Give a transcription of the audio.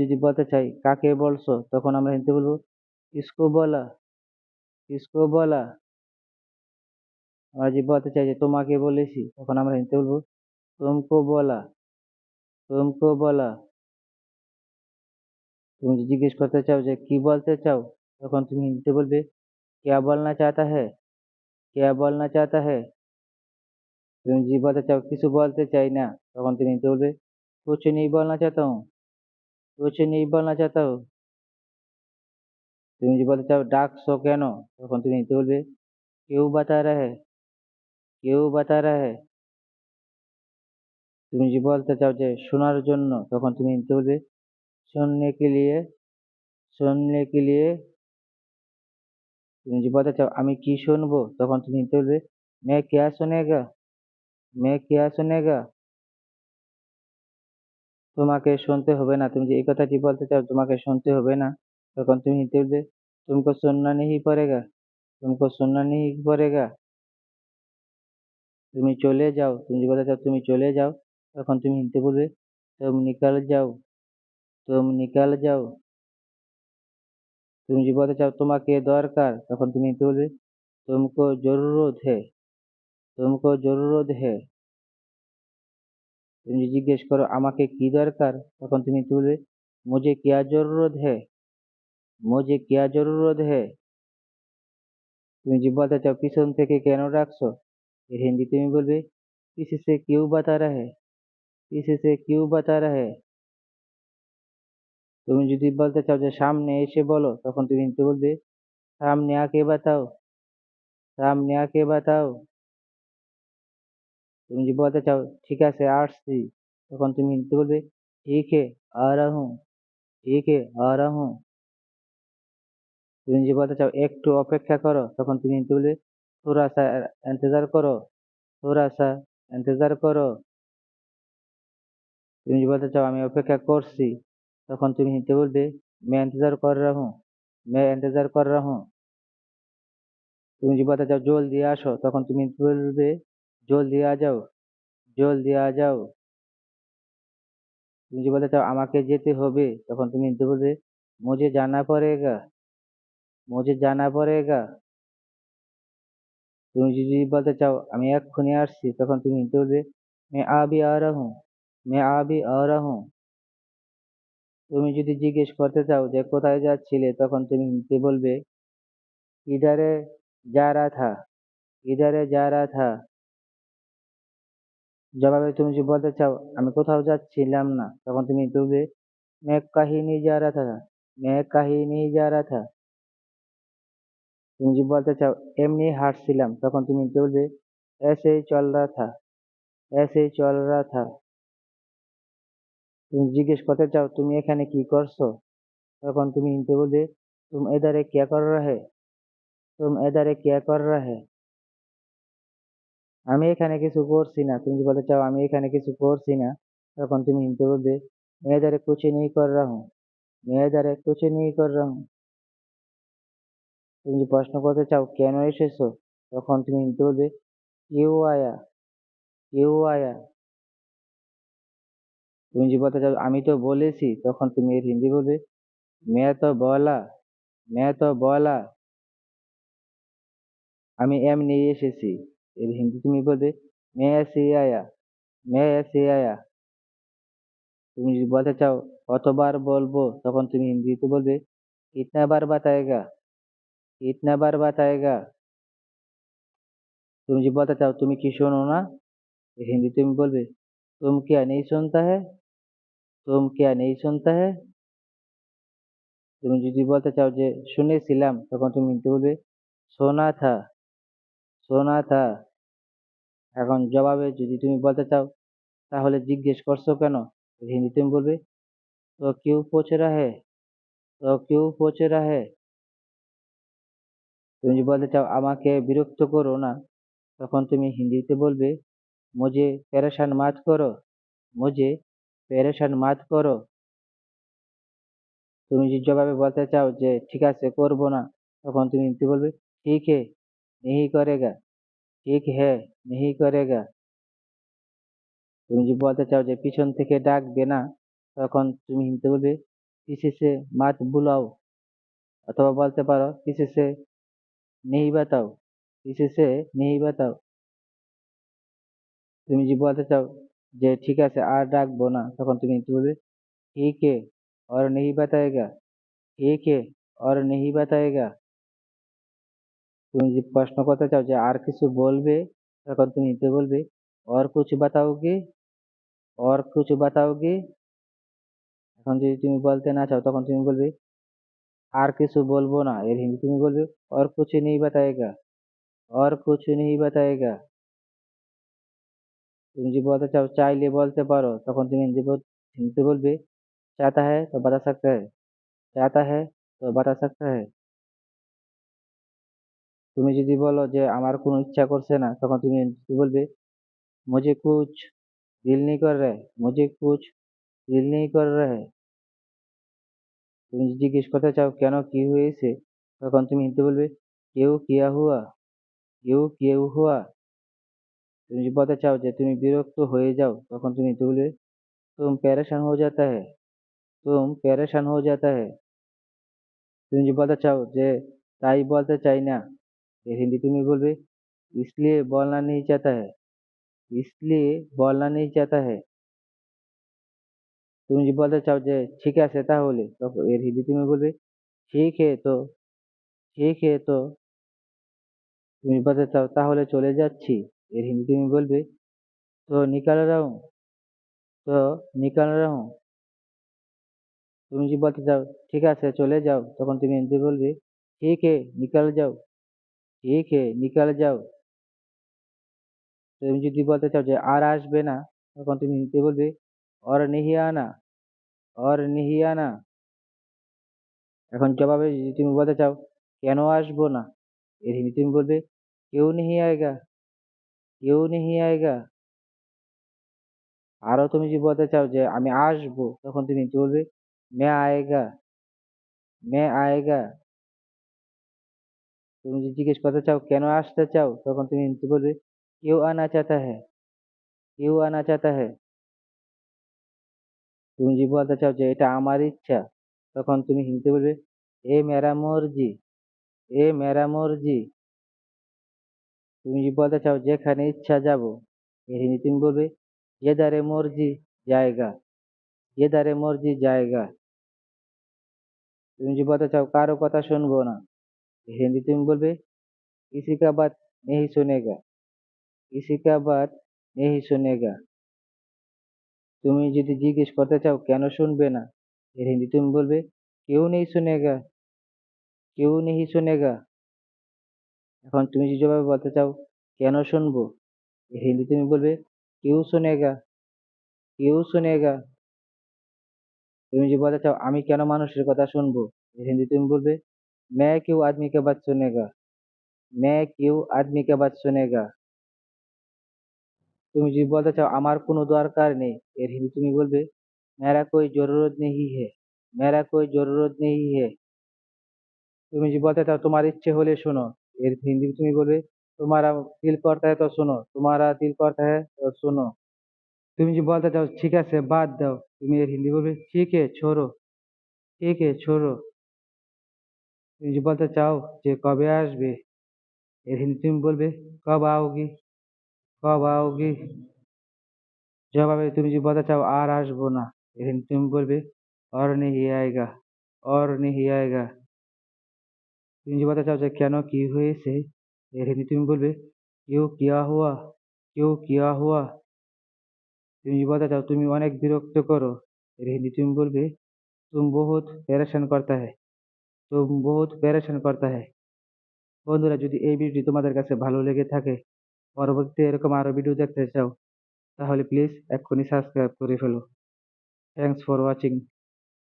যদি বলতে চাই কাকে বলছো তখন আমরা হিন্দিতে বলবো কিসকো বলা কিসকো বলা আমরা যদি বলতে চাই যে তোমাকে বলেছি তখন আমরা হিন্দিতে বলবো তুমকো বলা তুমকো বলা তুমি যদি জিজ্ঞেস করতে চাও যে কি বলতে চাও তখন তুমি হিন্দিতে বলবে क्या बोलना चाहता है क्या बोलना चाहता है তুমি যদি বলতে চাও কিছু বলতে চাই না তখন তুমি হিন্দিতে বলবে कुछ नहीं बोलना चाहता हूँ कुछ नहीं बोलना चाहता हूँ তুমি যদি বলতে চাও ডাকছো কেন তখন তুমি হিন্দিতে বলবে কেউ বাতা রহে কেউ বাতা রহে তুমি যদি বলতে চাও যে শোনার জন্য তখন তুমি হিন্দিতে বলবে सुनने के लिए सुनने के लिए তুমি যদি বলতে চাও আমি কি শুনবো তখন তুমি হিন্দিতে বলবে मैं क्या सुनेगा मैं क्या सुनेगा তোমাকে শুনতে হবে না। তুমি যে এই কথাটি বলতে চাও, তোমাকে শুনতে হবে না। তখন তুমি হিতে তুমি কো সুননা নেহি পড়েগা, তুমকো সুননা নেহি পড়েগা। তুমি চলে যাও, তুমি যে বলতে চাও, তুমি চলে যাও। তখন তুমি হিন্দি বলবে, তুমি নিকাল যাও, তুমি নিকাল যাও। তুমি যে বলতে চাও, তোমাকে দরকার। তখন তুমি হিন্দি বলবে, তুমকো জরুরত হে, তুমকো জরুরত হে। তুমি জিজ্ঞেস করো, আমাকে কি দরকার? তখন তুমি তুলবে মুঝে কিয়া জরুরত হে মুঝে কিয়া জরুরত হে তুমি যে বলতে চাও, পিছন থেকে কেন রাখছো? এর হিন্দি তুমি বলবে পিছে সে কেউ বাতা রাহে পিছে সে কেউ বাতা রাহে তুমি যদি বলতে চাও যে সামনে এসে বলো, তখন তুমি বলবে, সামনে আকে বাতাও? সামনে আকে বাতাও? তুমি যদি বলতে চাও ঠিক আছে আসছি তখন তুমি হিন্দিতে বলবে ঠিক হে আ রা হুঁ ঠিক হে আ রা হুঁ তুমি যদি বলতে চাও একটু অপেক্ষা করো তখন তুমি হিন্দিতে বলবে थोड़ा सा इंतजार करो थोड़ा सा इंतजार करो তুমি যদি বলতে চাও আমি অপেক্ষা করছি তখন তুমি হিন্দিতে বলবে मैं इंतजार कर रहा हूँ मैं इंतजार कर रहा हूँ তুমি যদি বলতে চাও জলদি আসো তখন তুমি হিন্দিতে বলবে জলদি আ যাও, জলদি আ যাও। তুমি যদি বলে চাও আমাকে যেতে হবে, তখন তুমি বলবে মুঝে জানা পড়েগা মুঝে জানা পড়েগা। তুমি যদি বলতে চাও আমি এক্ষুনি আসছি, তখন তুমি বলবে মে আবি আ হুঁ মে আবি আ রা হুঁ তুমি যদি জিজ্ঞেস করতে চাও যে কোথায় যাচ্ছিলে, তখন তুমি বলবে, ইধারে যা রা থা, ইধারে যা রা থা। জবাবে তুমি যদি বলতে চাও আমি কোথাও যাচ্ছিলাম না তখন তুমি হিন্দিতে বলবে मैं कहीं नहीं जा रहा था मैं कहीं नहीं जा रहा था তুমি যদি বলতে চাও এমনি হাঁটছিলাম তখন তুমি হিন্দিতে বলবে ऐसे ही चल रहा था ऐसे ही चल रहा था তুমি জিজ্ঞেস করতে চাও তুমি এখানে কি করছো তখন তুমি হিন্দিতে বলবে तुम इधर क्या कर रहा है तुम इधर क्या कर रहा है আমি এখানে কিছু করছি না তুমি যদি বলতে চাও আমি এখানে কিছু করছি না তখন তুমি হিন্দিতে বলবে मैं इधर कुछ नहीं कर रहा हूँ मैं इधर कुछ नहीं कर रहा हूँ তুমি যদি প্রশ্ন করতে চাও কেন এসেছো তখন তুমি হিন্দিতে বলবে क्यों आया क्यों आया তুমি যদি বলতে চাও আমি তো বলেছি তখন তুমি এর হিন্দি বলবে मैं तो बोला मैं तो बोला আমি এমনি এসেছি এর হিন্দিতে তুমি বলবে মেয়া সে আয়া মেয়া সে আয়া। তুমি যদি বলতে চাও, কতবার বলব? তখন তুমি হিন্দিতে বলবে কিতনা বার বাতায়গা কিতনা বার বাতায়গা। তুমি যদি বলতে চাও, তুমি কি শোনো না? হিন্দি তুমি বলবে, তুম কেয়া নেই শুনতা হে তুম কেয়া নেই শুনতা হে তুমি যদি বলতে চাও যে, শুনেছিলাম, তখন তুমি হিন্দি বলবে, শোনা থা। শোনা তা এখন জবাবে যদি তুমি বলতে চাও, তাহলে জিজ্ঞেস করছ কেন? হিন্দি তুমি বলবে, তো কেউ পৌঁছে রাহে? তো কেউ পৌঁছে রাহে? তুমি যদি বলতে চাও, আমাকে বিরক্ত করো না। তখন তুমি হিন্দিতে বলবে মজে প্যারেশান মাত করো মজে প্যারেশান মাত করো। তুমি যদি জবাবে বলতে চাও যে, ঠিক আছে, করব না, তখন তুমি হিন্দিতে বলবে ঠিক হে नहीं करेगा ঠিক है नहीं करेगा তুমি যদি বলতে চাও যে পিছন থেকে ডাকবে না তখন তুমি হিন্দিতে বলবে किसी से मत बुलाओ অথবা বলতে পারো किसी से नहीं बताओ किसी से नहीं बताओ তুমি যদি বলতে চাও যে ঠিক আছে আর ডাকবো না তখন তুমি কি বলবে ठीक है और नहीं बताएगा ठीक है और नहीं बताएगा তুমি যদি প্রশ্ন করতে চাও যে আর কিছু বলবে তখন তুমি এতে বলবে और कुछ बताओगे और कुछ बताओगे এখন যদি তুমি বলতে না চাও তখন তুমি বলবে আর কিছু বলবো না এর হিন্দি তুমি বলবে और कुछ नहीं बताएगा और कुछ नहीं बताएगा তুমি যদি বলতে চাও চাইলে বলতে পারো তখন তুমি হিন্দি বল- হিন্দিতে বলবে चाहता है तो बता सकता है चाहता है तो बता सकता है তুমি যদি বলো যে আমার কোনো ইচ্ছা করছে না, তখন তুমি বলবে? মুঝে কুছ দিল নেই কর রে, মুঝে কুছ দিল নেই কর রে। তুমি জিজ্ঞেস করতে চাও কেন কি হয়েছে, তখন তুমি হিন্দু বলবে, কেউ কিয়া হুয়া, কেউ কেউ হুয়া। তুমি যদি বলতে চাও যে তুমি বিরক্ত হয়ে যাও, তখন তুমি হিন্দু বলবে, তুম প্যারেশান হয়ে যাতা হে তুম প্যারেশান হয়ে যাতা হে তুমি যদি বলতে চাও যে তাই বলতে চাই না এর হিন্দি তুমি বলবে इसलिए बोलना नहीं चाहता है इसलिए बोलना नहीं चाहता है তুমি যদি বলতে চাও যে ঠিক আছে তাহলে তখন এর হিন্দি তুমি বলবে ঠিক है तो ঠিক है तो তুমি বলতে চাও তাহলে চলে যাচ্ছি এর হিন্দি তুমি বলবে তো निकल रहा हूँ তো निकल रहा हूँ তুমি যদি বলতে চাও ঠিক আছে চলে যাও তখন তুমি হিন্দি বলবে ঠিক है निकल जाओ ঠিক है निकल जाओ তুমি যদি বলতে চাও যে আর আসবে না তখন তুমি হিন্দিতে বলবে और नहीं आना और नहीं आना এখন জবাবে যদি তুমি বলতে চাও কেন আসবো না এর হিন্দি তুমি বলবে क्यों नहीं आएगा क्यों नहीं आएगा আরো তুমি যদি বলতে চাও যে আমি আসবো তখন তুমি হিন্দিতে বলবে मैं आएगा मैं आएगा তুমি যদি জিজ্ঞেস করতে চাও, কেন আসতে চাও, তখন তুমি বলবে, কেউ আনা চাতা হ্যাঁ কেউ আনা চাতা হ্যাঁ তুমি যদি বলতে চাও যে, এটা আমার ইচ্ছা, তখন তুমি হিন্দি বলবে, এ মেরা মর্জি, এ মেরা মর্জি। তুমি যদি বলতে চাও, যেখানে ইচ্ছা যাব এ হিন্দি তুমি বলবে ইয়ে দারে মর্জি, জায়গা ইয়ে দারে মর্জি, জায়গা। তুমি যদি বলতে চাও, কারও কথা শুনব না এর হিন্দি তুমি বলবে किसी का बात नहीं सुनेगा किसी का बात नहीं सुनेगा তুমি যদি জিজ্ঞেস করতে চাও কেন শুনবে না এর হিন্দি তুমি বলবে কেউ নেই শুনেগা কেউ নেই শুনেগা এখন তুমি যদি জবাবে বলতে চাও কেন শুনবো এর হিন্দি তুমি বলবে কেউ শুনেগা কেউ শুনেগা তুমি যদি বলতে চাও আমি কেন মানুষের কথা শুনবো এর হিন্দি তুমি বলবে मैं क्यों आदमी के बात सुनेगा मैं क्यों आदमी के बात सुनेगा তুমি যদি বলতে চাও আমার কোনো দরকার নেই এর হিন্দি তুমি বলবে मेरा कोई जरूरत नहीं है मेरा कोई जरूरत नहीं है তুমি যদি বলতে চাও তোমার ইচ্ছে হলে শোনো এর হিন্দি তুমি বলবে तुम्हारा दिल करता है तो सुनो तुम्हारा दिल करता है तो सुनो তুমি যদি বলতে চাও ঠিক আছে বাদ দাও তুমি এর হিন্দি বলবে ঠিক है छोड़ो ঠিক है छोड़ो তুমি যদি বলতে চাও যে কবে আসবে এর হিন্দি তুমি বলবে কব आओगी কব आओगी জবাবে তুমি যদি বলতে চাও আর আসবো না এর হিন্দি তুমি বলবে और नहीं आएगा और नहीं आएगा তুমি যদি বলতে চাও যে কেন কি হয়েছে এর হিন্দি তুমি বলবে क्यों क्या हुआ क्यों क्या हुआ তুমি যদি বলতে চাও তুমি অনেক বিরক্ত করো এর হিন্দি তুমি বলবে तुम बहुत परेशान करता है तो बहुत पैरेशान करता है बंधुरा जो ये भिडियो तुम्हारे भलो लेगे थे परवर्ती रखम और भिडियो देखते चाओ ता प्लिज एक सबसक्राइब कर फिलो थैंक्स फर व्चिंग